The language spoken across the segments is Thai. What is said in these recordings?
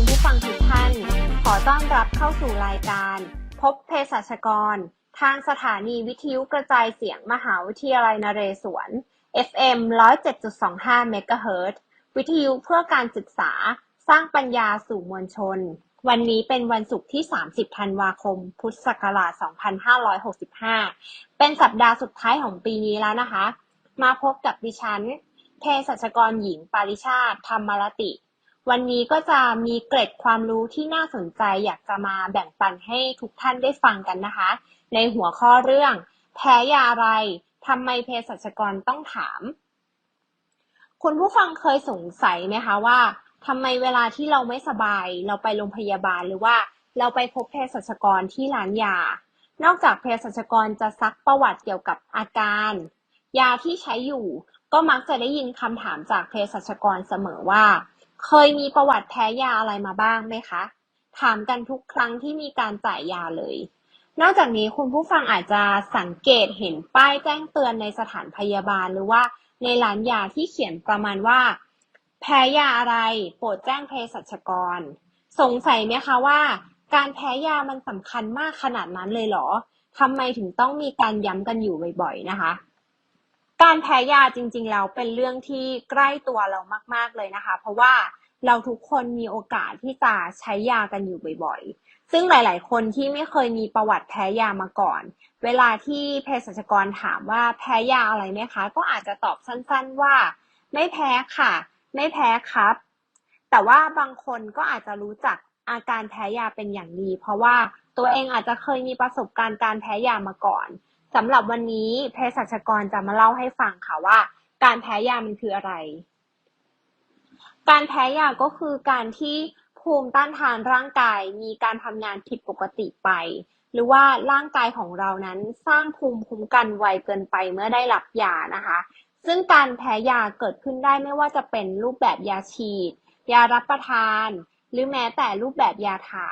คุณผู้ฟังทุกท่าน ขอต้อนรับเข้าสู่รายการ พบเภสัชกร ทางสถานีวิทยุกระจายเสียงมหาวิทยาลัยนเรศวร FM 107.25 MHz วิทยุเพื่อการศึกษาสร้างปัญญาสู่มวลชน วันนี้เป็นวันศุกร์ที่ 30 ธันวาคม พุทธศักราช 2565 เป็นสัปดาห์สุดท้ายของปีนี้แล้วนะคะ มาพบกับดิฉันเภสัชกรหญิงปาริชาติธรรมรติ วันนี้ก็จะมีเกร็ดความรู้ที่น่าสนใจ อยากจะมาแบ่งปันให้ทุกท่านได้ฟังกันนะคะ ในหัวข้อเรื่อง แพ้ยาอะไรทำไมเภสัชกรต้องถาม คุณผู้ฟังเคยสงสัยไหมคะว่าทำไมเวลาที่เราไม่สบาย เราไปโรงพยาบาลหรือว่าเราไปพบเภสัชกรที่ร้านยา นอกจากเภสัชกรจะซักประวัติเกี่ยวกับอาการ ยาที่ใช้อยู่ ก็มักจะได้ยินคำถามจากเภสัชกรเสมอว่า เคยมีประวัติแพ้ยาอะไรมาบ้างไหมคะ ถามกันทุกครั้งที่มีการจ่ายยาเลย นอกจากนี้คุณผู้ฟังอาจจะสังเกตเห็นป้ายแจ้งเตือนในสถานพยาบาลหรือว่าในร้านยาที่เขียนประมาณว่า แพ้ยาอะไร โปรดแจ้งเภสัชกร สงสัยไหมคะว่า การแพ้ยามันสำคัญมากขนาดนั้นเลยเหรอทำไมถึงต้องมีการย้ำกันอยู่บ่อยๆนะคะ การแพ้ยาจริงๆแล้วเป็นเรื่องที่ใกล้ตัวเรามาก ๆเลยนะคะ เพราะว่าเราทุกคนมีโอกาสที่จะใช้ยากันอยู่บ่อยๆ ซึ่งหลายๆ คนที่ไม่เคยมีประวัติแพ้ยามาก่อน เวลาที่เภสัชกรถามว่าแพ้ยาอะไรไหมคะ ก็อาจจะตอบสั้นๆว่า ไม่แพ้ค่ะ ไม่แพ้ครับ แต่ว่าบางคนก็อาจจะรู้จักอาการแพ้ยาเป็นอย่างดี เพราะว่าตัวเองอาจจะเคยมีประสบการณ์การแพ้ยามาก่อน สำหรับวันนี้เภสัชกรจะมาเล่าให้ฟังค่ะว่า การแพ้ยามันคืออะไร การแพ้ยาก็คือการที่ภูมิต้านทานร่างกายมีการทำงานผิดปกติไป หรือว่าร่างกายของเรานั้นสร้างภูมิคุ้มกันไวเกินไปเมื่อได้รับยานะคะ ซึ่งการแพ้ยาเกิดขึ้นได้ไม่ว่าจะเป็นรูปแบบยาฉีด ยารับประทาน หรือแม้แต่รูปแบบยาทา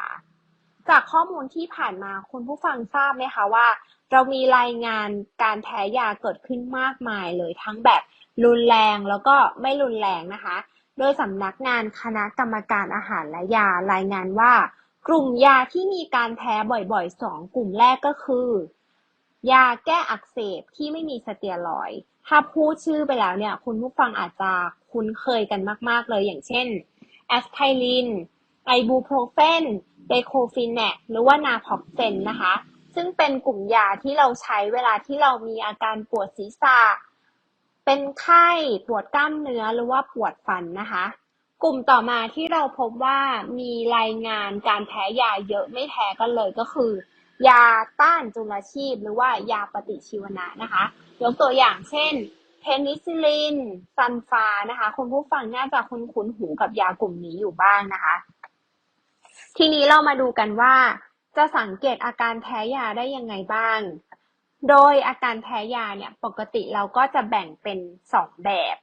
จากข้อมูลที่ผ่านมาคุณผู้ฟังทราบไหมคะว่า เรามีรายงานการแพ้ยาเกิดขึ้นมากมายเลยทั้งแบบรุนแรงแล้วก็ไม่รุนแรงนะคะ โดยสำนักงานคณะกรรมการอาหารและยารายงานว่า กลุ่มยาที่มีการแพ้บ่อยๆ 2 กลุ่มแรกก็คือ ยาแก้อักเสบที่ไม่มีสเตียรอยถ้าพูดชื่อไปแล้วเนี่ย คุณผู้ฟังอาจจะคุ้นเคยกันมาก ๆ เลยอย่างเช่นแอสไพรินไอบูโปรเฟน เดโคฟินแนกหรือว่านาพ็อกเซนนะคะ ซึ่งเป็นกลุ่มยาที่เราใช้เวลาที่เรามีอาการปวดศีรษะ เป็นไข้ปวดกล้ามเนื้อหรือว่าปวดฟันนะคะ กลุ่มต่อมาที่เราพบว่ามีรายงานการแพ้ยาเยอะไม่แพ้กันเลยก็คือ ยาต้านจุลชีพ หรือว่ายาปฏิชีวนะนะคะ ยกตัวอย่างเช่นเพนิซิลิน ซันฟานะคะ คุณผู้ฟังน่าจะคุ้นคุ้นหูกับยากลุ่มนี้อยู่บ้างนะคะ ทีนี้เรามาดูกันว่า จะสังเกตอาการแพ้ยาได้ยังไงบ้าง โดยอาการแพ้ยาเนี่ยปกติเราก็จะแบ่งเป็นสองแบบ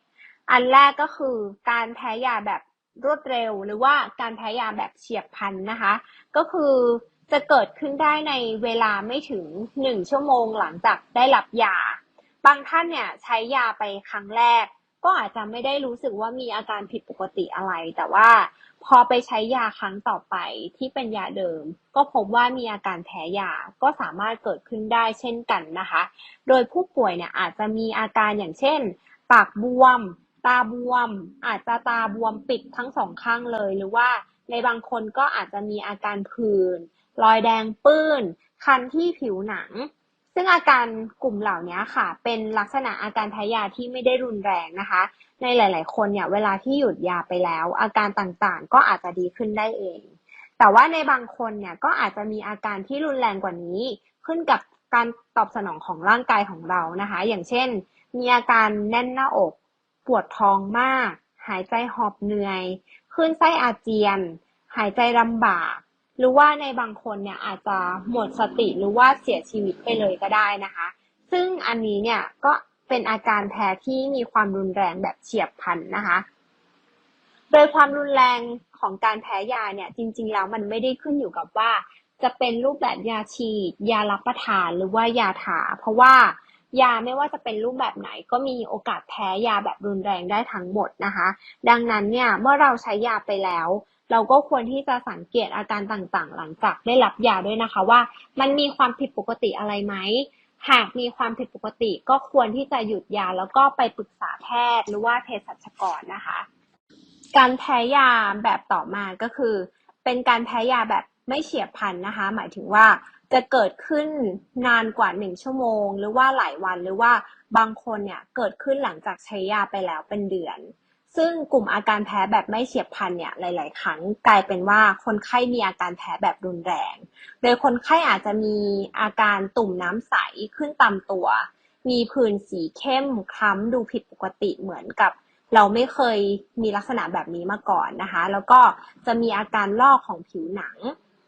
อันแรกก็คือการแพ้ยาแบบรวดเร็ว หรือว่าการแพ้ยาแบบเฉียบพลันนะคะ ก็คือจะเกิดขึ้นได้ในเวลาไม่ถึง 1 ชั่วโมงหลังจากได้รับยา บางท่านเนี่ยใช้ยาไปครั้งแรก ก็อาจจะไม่ได้รู้สึกว่ามีอาการผิดปกติอะไร แต่ว่าพอไปใช้ยาครั้งต่อไปที่เป็นยาเดิม ก็พบว่ามีอาการแพ้ยาก็สามารถเกิดขึ้นได้เช่นกันนะคะ โดยผู้ป่วยเนี่ยอาจจะมีอาการอย่างเช่น ปากบวม ตาบวม อาจจะตาบวมปิดทั้งสองข้างเลย หรือว่าในบางคนก็อาจจะมีอาการผื่นรอยแดงปื้น คันที่ผิวหนัง ซึ่งอาการกลุ่มเหล่านี้ค่ะ เป็นลักษณะอาการแพ้ยาที่ไม่ได้รุนแรงนะคะ ในหลาย ๆ คนเนี่ยเวลาที่หยุดยาไปแล้ว อาการต่างๆ ก็อาจจะดีขึ้นได้เอง แต่ว่าในบางคนเนี่ยก็อาจจะมีอาการที่รุนแรงกว่านี้ ขึ้นกับการตอบสนองของร่างกายของเรานะคะ อย่างเช่น มีอาการแน่นหน้าอก ปวดท้องมาก หายใจหอบเหนื่อยคลื่นไส้อาเจียน หายใจลำบาก หรือว่าในบางคนเนี่ยอาจจะหมดสติหรือว่าเสียชีวิตไปเลยก็ได้นะคะ ซึ่งอันนี้เนี่ยก็เป็นอาการแพ้ที่มีความรุนแรงแบบเฉียบพลันนะคะ โดยความรุนแรงของการแพ้ยาเนี่ยจริงๆแล้วมันไม่ได้ขึ้นอยู่กับว่า จะเป็นรูปแบบยาฉีด ยารับประทานหรือว่ายาทาเพราะว่ายาไม่ว่าจะเป็นรูปแบบไหน ก็มีโอกาสแพ้ยาแบบรุนแรงได้ทั้งหมดนะคะ ดังนั้นเนี่ยเมื่อเราใช้ยาไปแล้ว เราก็ควรที่จะสังเกตอาการต่างๆ หลังจากได้รับยาด้วยนะคะว่า มันมีความผิดปกติอะไรไหมหากมีความผิดปกติก็ควรที่จะหยุดยาแล้วก็ไปปรึกษาแพทย์หรือว่าเภสัชกรนะคะ การแพ้ยาแบบต่อมาก็คือ เป็นการแพ้ยาแบบไม่เฉียบพลันนะคะ หมายถึงว่าจะเกิดขึ้นนานกว่าหนึ่งชั่วโมง หรือว่าหลายวันหรือว่าบางคนเนี่ยเกิดขึ้นหลังจากใช้ยาไปแล้วเป็นเดือน ซึ่งกลุ่มอาการแพ้แบบไม่เฉียบพลันเนี่ยหลาย ๆ ครั้งกลายเป็นว่าคนไข้มีอาการแพ้แบบรุนแรง โดยคนไข้อาจจะมีอาการตุ่มน้ำใสขึ้นตามตัว มีผื่นสีเข้มคล้ำดูผิดปกติเหมือนกับ เราไม่เคยมีลักษณะแบบนี้มาก่อนนะคะ แล้วก็จะมีอาการลอกของผิวหนัง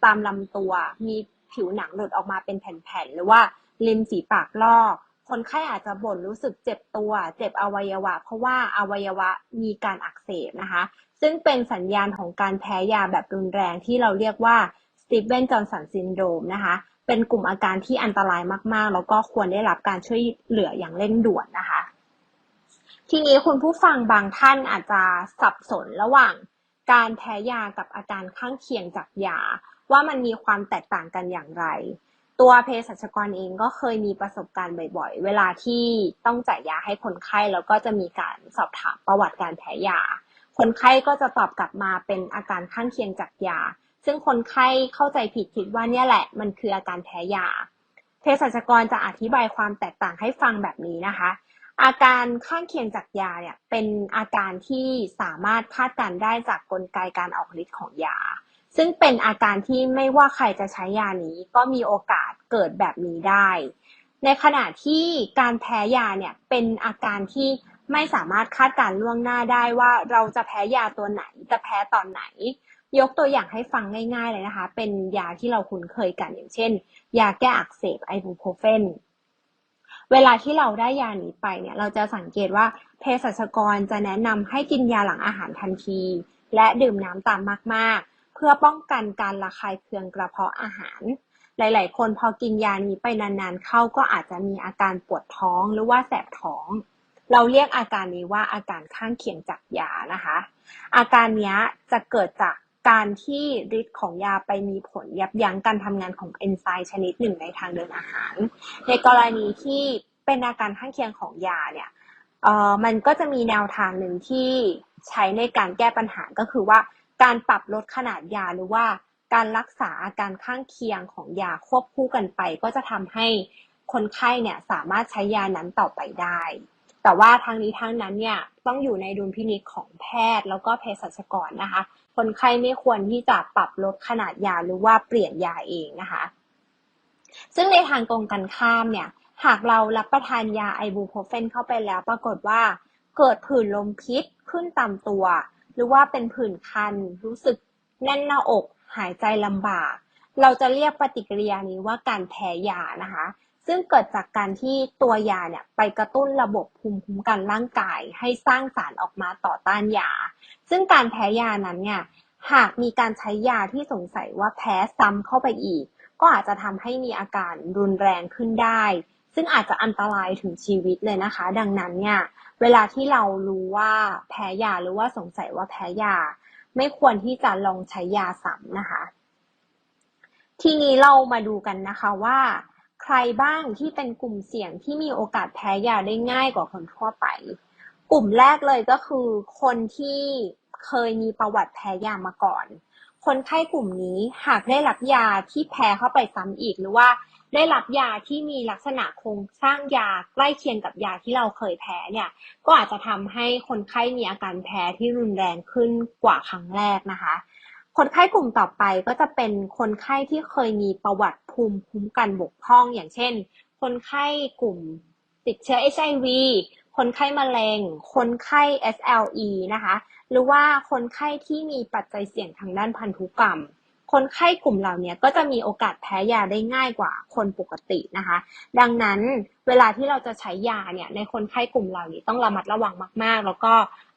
ตามลำตัว มีผิวหนังหลุดออกมาเป็นแผ่น ๆ หรือว่าริมฝีปากลอก คนไข้อาจจะบ่นรู้สึกเจ็บตัว เจ็บอวัยวะ เพราะว่าอวัยวะมีการอักเสบนะคะ ซึ่งเป็นสัญญาณของการแพ้ยาแบบรุนแรงที่เราเรียกว่าสตีเวนจอห์นสันซินโดรมนะคะ เป็นกลุ่มอาการที่อันตรายมากๆ แล้วก็ควรได้รับการช่วยเหลืออย่างเร่งด่วนนะคะ ทีนี้คุณผู้ฟังบางท่านอาจจะสับสนระหว่างการแพ้ยากับอาการข้างเคียงจากยา ว่ามันมีความแตกต่างกันอย่างไร ตัวเภสัชกรเองก็เคยมีประสบการณ์บ่อยๆ เวลาที่ต้องจ่ายยาให้คนไข้แล้วก็จะมีการสอบถามประวัติการแพ้ยา คนไข้ก็จะตอบกลับมาเป็นอาการข้างเคียงจากยา ซึ่งคนไข้เข้าใจผิดคิดว่าเนี่ยแหละมันคืออาการแพ้ยา เภสัชกรจะอธิบายความแตกต่างให้ฟังแบบนี้นะคะ อาการข้างเคียงจากยาเนี่ยเป็นอาการที่สามารถคาดการได้จากกลไกการออกฤทธิ์ของยา ซึ่งเป็นอาการที่ไม่ว่าใครจะใช้ยานี้ก็มีโอกาสเกิดแบบนี้ได้ ในขณะที่การแพ้ยาเนี่ยเป็นอาการที่ไม่สามารถคาดการล่วงหน้าได้ว่าเราจะแพ้ยาตัวไหน จะแพ้ตอนไหน ยกตัวอย่างให้ฟังง่าย ๆเลยนะคะ เป็นยาที่เราคุ้นเคยกันอย่างเช่น ยาแก้อักเสบไอบูโพรเฟนเวลาที่เราได้ยานี้ไปเนี่ยเราจะสังเกตว่าเภสัชกรจะแนะนำให้กินยาหลังอาหารทันที และดื่มน้ำตามมากๆ เพื่อป้องกันการระคายเคืองกระเพาะอาหาร หลาย ๆ คนพอกินยานี้ไปนานๆ เข้าก็อาจจะมีอาการปวดท้องหรือว่าแสบท้อง เราเรียกอาการนี้ว่าอาการข้างเคียงจากยานะคะ อาการนี้จะเกิดจากการที่ฤทธิ์ของยาไปมีผลยับยั้งการทำงานของเอนไซม์ชนิดหนึ่งในทางเดินอาหาร ในกรณีที่เป็นอาการข้างเคียงของยาเนี่ยเออมันก็จะมีแนวทางหนึ่งที่ใช้ในการแก้ปัญหาก็คือว่า การปรับลดขนาดยาหรือว่าการรักษาอาการข้างเคียงของยาควบคู่กันไป ก็จะทำให้คนไข้เนี่ยสามารถใช้ยานั้นต่อไปได้ แต่ว่าทางนี้ทางนั้นเนี่ยต้องอยู่ในดุลพินิจของแพทย์แล้วก็เภสัชกรนะคะ คนไข้ไม่ควรที่จะปรับลดขนาดยาหรือว่าเปลี่ยนยาเองนะคะ ซึ่งในทางตรงกันข้ามเนี่ยหากเรารับประทานยาไอบูโพรเฟนเข้าไปแล้ว ปรากฏว่าเกิดผื่นลมพิษขึ้นตามตัว หรือว่าเป็นผื่นคัน รู้สึกแน่นหน้าอก หายใจลำบาก เราจะเรียกปฏิกิริยานี้ว่าการแพ้ยานะคะ ซึ่งเกิดจากการที่ตัวยาเนี่ยไปกระตุ้นระบบภูมิคุ้มกันร่างกาย ให้สร้างสารออกมาต่อต้านยา ซึ่งการแพ้ยานั้นเนี่ยหากมีการใช้ยาที่สงสัยว่าแพ้ซ้ำเข้าไปอีก ก็อาจจะทำให้มีอาการรุนแรงขึ้นได้ ซึ่งอาจจะอันตรายถึงชีวิตเลยนะคะ ดังนั้นเนี่ย เวลาที่เรารู้ว่าแพ้ยาหรือว่าสงสัยว่าแพ้ยา ไม่ควรที่จะลองใช้ยาซ้ำนะคะ ทีนี้เรามาดูกันนะคะว่าใครบ้างที่เป็นกลุ่มเสี่ยงที่มีโอกาสแพ้ยาได้ง่ายกว่าคนทั่วไป กลุ่มแรกเลยก็คือ คนที่เคยมีประวัติแพ้ยามาก่อน คนไข้กลุ่มนี้หากได้รับยาที่แพ้เข้าไปซ้ำอีก หรือว่า ได้รับยาที่มีลักษณะโครงสร้างยาใกล้เคียงกับยาที่เราเคยแพ้เนี่ย ก็อาจจะทำให้คนไข้มีอาการแพ้ที่รุนแรงขึ้นกว่าครั้งแรกนะคะ คนไข้กลุ่มต่อไปก็จะเป็นคนไข้ที่เคยมีประวัติภูมิคุ้มกันบกพร่อง อย่างเช่น คนไข้กลุ่มติดเชื้อ HIV คนไข้มะเร็ง คนไข้ SLE นะคะ หรือว่าคนไข้ที่มีปัจจัยเสี่ยงทางด้านพันธุกรรม คนไข้กลุ่มเหล่านี้ก็จะมีโอกาสแพ้ยาได้ง่ายกว่าคนปกตินะคะ ดังนั้นเวลาที่เราจะใช้ยาเนี่ยในคนไข้กลุ่มเหล่านี้ต้องระมัดระวังมาก ๆ แล้วก็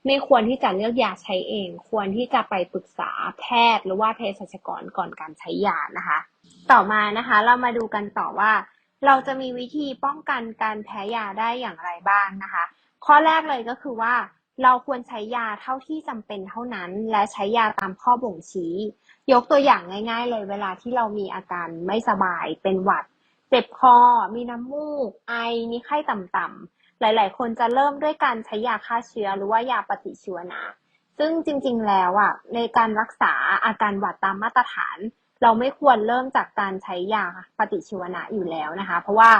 ไม่ควรที่จะเลือกยาใช้เอง ควรที่จะไปปรึกษาแพทย์หรือว่าเภสัชกรก่อนการใช้ยานะคะ ต่อมานะคะ เรามาดูกันต่อว่า เราจะมีวิธีป้องกันการแพ้ยาได้อย่างไรบ้างนะคะ ข้อแรกเลยก็คือว่า เราควรใช้ยาเท่าที่จำเป็นเท่านั้น และใช้ยาตามข้อบ่งชี้ ยกตัวอย่างง่าย ๆ เลยเวลาที่เรามีอาการไม่สบายเป็นหวัด เจ็บคอ มีน้ำมูก ไอมีไข้ต่ำๆหลาย ๆ คนจะเริ่มด้วยการใช้ยาฆ่าเชื้อหรือว่ายาปฏิชีวนะ ซึ่งจริง ๆ แล้วอะในการรักษาอาการหวัดตามมาตรฐาน เราไม่ควรเริ่มจากการใช้ยาปฏิชีวนะอยู่แล้วนะคะ เพราะว่า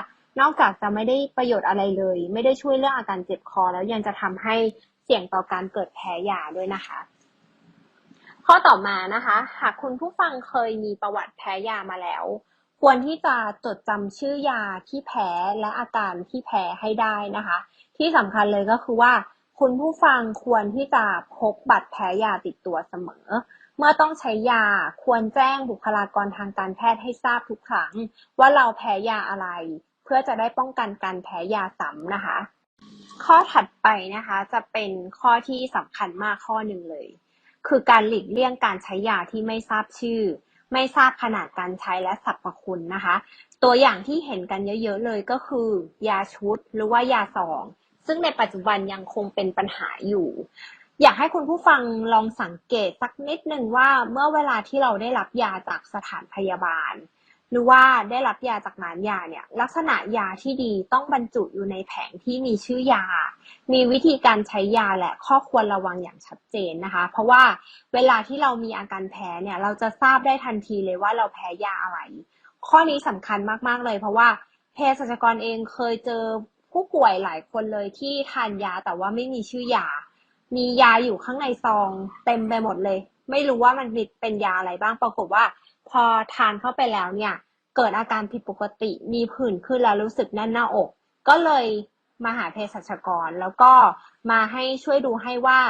นอกจากจะไม่ได้ประโยชน์อะไรเลย ไม่ได้ช่วยเรื่องอาการเจ็บคอ แล้วยังจะทำให้เสี่ยงต่อการเกิดแพ้ยาด้วยนะคะ ข้อต่อมานะคะ หากคุณผู้ฟังเคยมีประวัติแพ้ยามาแล้ว ควรที่จะจดจำชื่อยาที่แพ้และอาการที่แพ้ให้ได้นะคะ ที่สำคัญเลยก็คือว่า คุณผู้ฟังควรที่จะพกบัตรแพ้ยาติดตัวเสมอ เมื่อต้องใช้ยาควรแจ้งบุคลากรทางการแพทย์ให้ทราบทุกครั้ง ว่าเราแพ้ยาอะไร เพื่อจะได้ป้องกันการแพ้ยาซ้ำนะคะ ข้อถัดไปนะคะจะเป็นข้อที่สำคัญมากข้อหนึ่งเลย คือการหลีกเลี่ยงการใช้ยาที่ไม่ทราบชื่อ ไม่ทราบขนาดการใช้และสรรพคุณนะคะ ตัวอย่างที่เห็นกันเยอะๆเลยก็คือ ยาชุดหรือว่ายาสอง ซึ่งในปัจจุบันยังคงเป็นปัญหาอยู่ อยากให้คุณผู้ฟังลองสังเกตสักนิดหนึ่งว่าเมื่อเวลาที่เราได้รับยาจากสถานพยาบาล หรือว่าได้รับยาจากร้านยาเนี่ยลักษณะยาที่ดีต้องบรรจุอยู่ในแผงที่มีชื่อยา มีวิธีการใช้ยาและข้อควรระวังอย่างชัดเจนนะคะ เพราะว่าเวลาที่เรามีอาการแพ้เนี่ยเราจะทราบได้ทันทีเลยว่าเราแพ้ยาอะไร ข้อนี้สำคัญมากๆเลย เพราะว่าเภสัชกรเองเคยเจอผู้ป่วยหลายคนเลยที่ทานยาแต่ว่าไม่มีชื่อยา มียาอยู่ข้างในซอง เต็มไปหมดเลย ไม่รู้ว่ามันเป็นยาอะไรบ้าง ปรากฏว่า พอทานเข้าไปแล้วเนี่ย เกิดอาการผิดปกติมีผื่นขึ้นแล้วรู้สึกแน่นหน้าอก ก็เลยมาหาเภสัชกร แล้วก็มาให้ช่วยดูให้ว่า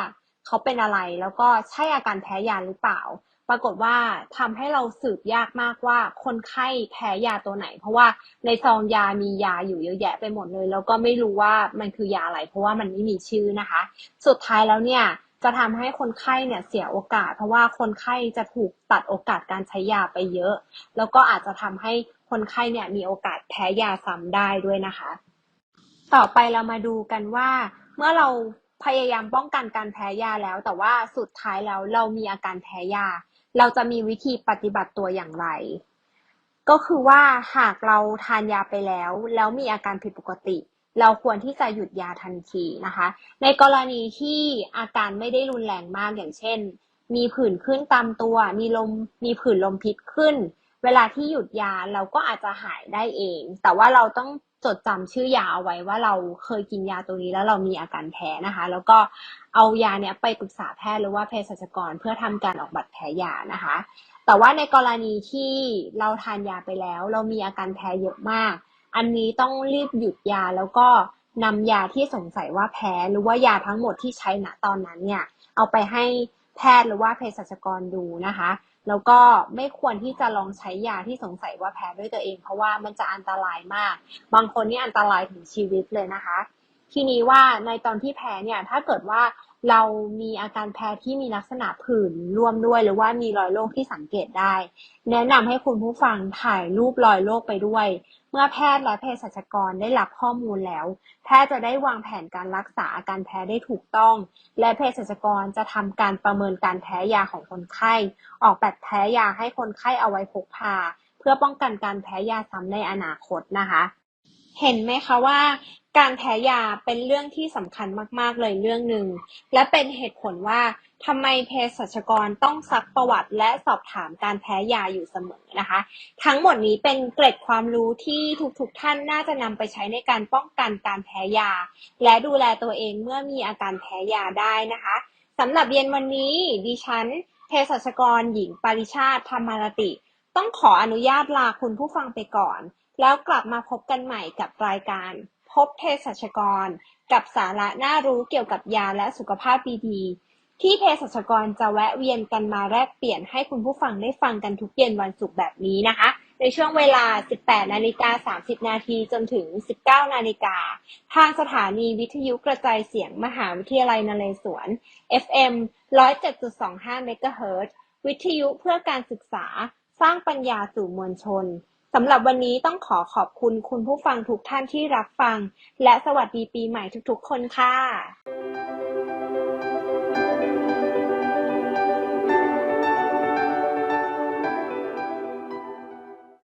เขาเป็นอะไรแล้วก็ใช่อาการแพ้ยาหรือเปล่า ปรากฏว่าทำให้เราสืบยากมากว่าคนไข้แพ้ยาตัวไหน เพราะว่าในซองยามียาอยู่เยอะแยะไปหมดเลย แล้วก็ไม่รู้ว่ามันคือยาอะไร เพราะว่ามันไม่มีชื่อนะคะ สุดท้ายแล้วเนี่ย จะทำให้คนไข้เนี่ยเสียโอกาส เพราะว่าคนไข้จะถูกตัดโอกาสการใช้ยาไปเยอะ แล้วก็อาจจะทำให้คนไข้เนี่ยมีโอกาสแพ้ยาซ้ำได้ด้วยนะคะ ต่อไปเรามาดูกันว่า เมื่อเราพยายามป้องกันการแพ้ยาแล้ว แต่ว่าสุดท้ายแล้วเรามีอาการแพ้ยา เราจะมีวิธีปฏิบัติตัวอย่างไร ก็คือว่าหากเราทานยาไปแล้ว แล้วมีอาการผิดปกติ เราควรที่จะหยุดยาทันทีนะคะ ในกรณีที่อาการไม่ได้รุนแรงมากอย่างเช่น มีผื่นขึ้นตามตัว มีลมมีผื่นลมพิษขึ้น เวลาที่หยุดยาเราก็อาจจะหายได้เอง แต่ว่าเราต้องจดจำชื่อยาเอาไว้ว่าเราเคยกินยาตัวนี้แล้วเรามีอาการแพ้นะคะ แล้วก็เอายาเนี้ยไปปรึกษาแพทย์หรือว่าเภสัชกรเพื่อทำการออกบัตรแพ้ยานะคะ แต่ว่าในกรณีที่เราทานยาไปแล้ว เรามีอาการแพ้เยอะมาก อันนี้ต้องรีบหยุดยาแล้วก็นำยาที่สงสัยว่าแพ้หรือว่ายาทั้งหมดที่ใช้ณตอนนั้นเนี่ย เอาไปให้แพทย์หรือว่าเภสัชกรดูนะคะ แล้วก็ไม่ควรที่จะลองใช้ยาที่สงสัยว่าแพ้ด้วยตัวเอง เพราะว่ามันจะอันตรายมาก บางคนนี่อันตรายถึงชีวิตเลยนะคะ ทีนี้ว่าในตอนที่แพ้เนี่ยถ้าเกิดว่าเรามีอาการแพ้ที่มีลักษณะผื่นร่วมด้วย หรือว่ามีรอยโรคที่สังเกตได้ แนะนำให้คุณผู้ฟังถ่ายรูปรอยโรคไปด้วย เมื่อแพทย์และเภสัชกรได้รับข้อมูลแล้ว แพทย์จะได้วางแผนการรักษาอาการแพ้ได้ถูกต้อง และเภสัชกรจะทำการประเมินการแพ้ยาของคนไข้ ออกแบบแพ้ยาให้คนไข้เอาไว้พกพา เพื่อป้องกันการแพ้ยาซ้ำในอนาคตนะคะ เห็นไหมคะว่าการแพ้ยาเป็นเรื่องที่สำคัญมาก ๆ เลยเรื่องหนึ่ง และเป็นเหตุผลว่า ทำไมเภสัชกรต้องซักประวัติและสอบถามการแพ้ยาอยู่เสมอนะคะ ทั้งหมดนี้เป็นเกร็ดความรู้ที่ทุกๆทท่านน่าจะนำไปใช้ในการป้องกันการแพ้ยา และดูแลตัวเองเมื่อมีอาการแพ้ยาได้นะคะสำหรับเย็นวันนี้ดิฉันเภสัชกรหญิงปริชาติธรรมารติ ต้องขออนุญาตลาคุณผู้ฟังไปก่อน แล้วกลับมาพบกันใหม่กับรายการ พบเภสัชกร กับสาระน่ารู้เกี่ยวกับยาและสุขภาพดีๆ ที่เภสัชกรจะแวะเวียนกันมาแลกเปลี่ยนให้คุณผู้ฟังได้ฟังกันทุกเย็นวันศุกร์แบบนี้นะคะ ในช่วงเวลา 18 นาฬิกา 30 นาทีจนถึง 19 นาฬิกา ทางสถานีวิทยุกระจายเสียงมหาวิทยาลัยนเรศวร FM 107.25เมกะเฮิรตวิทยุเพื่อการศึกษาสร้างปัญญาสู่มวลชนสำหรับวันนี้ต้องขอขอบคุณคุณผู้ฟังทุกท่านที่รับฟัง และสวัสดีปีใหม่ทุกๆคนค่ะ